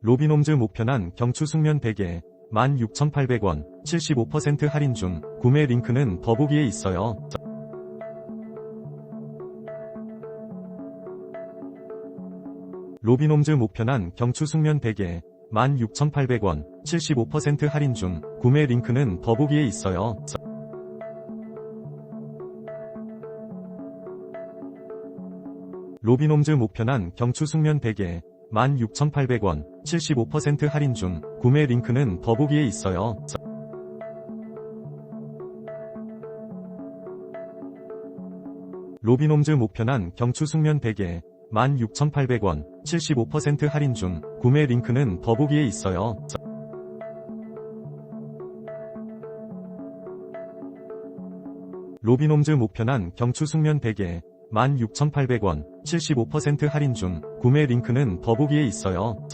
로비놈즈 목편한 경추 숙면 베개 16,800원 75% 할인 중 구매 링크는 더보기에 있어요. 로비놈즈 목편한 경추 숙면 베개 16,800원 75% 할인 중 구매 링크는 더보기에 있어요. 로비놈즈 목편한 경추 숙면 베개 16,800원 75% 할인 중 구매 링크는 더보기에 있어요. 로비놈즈 목편한 경추 숙면 베개 16,800원 75% 할인 중 구매 링크는 더보기에 있어요. 로비놈즈 목편한 경추 숙면 베개 16,800원 75% 할인 중 구매 링크는 더보기에 있어요.